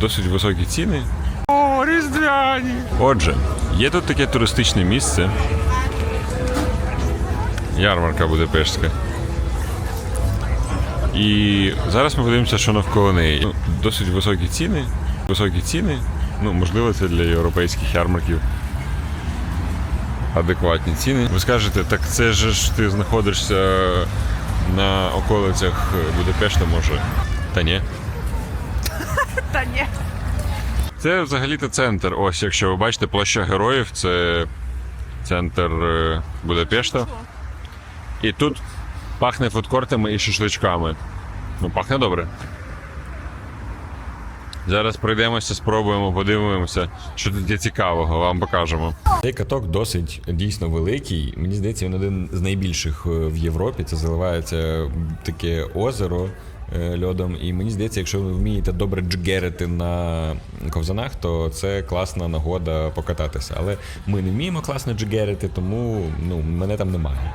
досить високі ціни. О, різдвяні! Отже, є тут таке туристичне місце. Ярмарка Будапештська. І зараз ми подивимося, що навколо неї. Ну, досить високі ціни. Високі ціни. Ну, можливо, це для європейських ярмарків. Адекватні ціни. Ви скажете, так це ж ти знаходишся на околицях Будапешта, може. Та ні. Та ні. Це взагалі-то центр. Ось, якщо ви бачите, площа героїв, це центр е, Будапешта. І тут пахне фудкортами і шашличками. Ну, пахне добре. Зараз пройдемося, спробуємо, подивимося, що тут є цікавого, вам покажемо. Цей каток досить дійсно великий. Мені здається, він один з найбільших е, в Європі. Це заливається таке озеро льодом. І мені здається, якщо ви вмієте добре джгерити на ковзанах, то це класна нагода покататися. Але ми не вміємо класно джгерити, тому ну, мене там немає.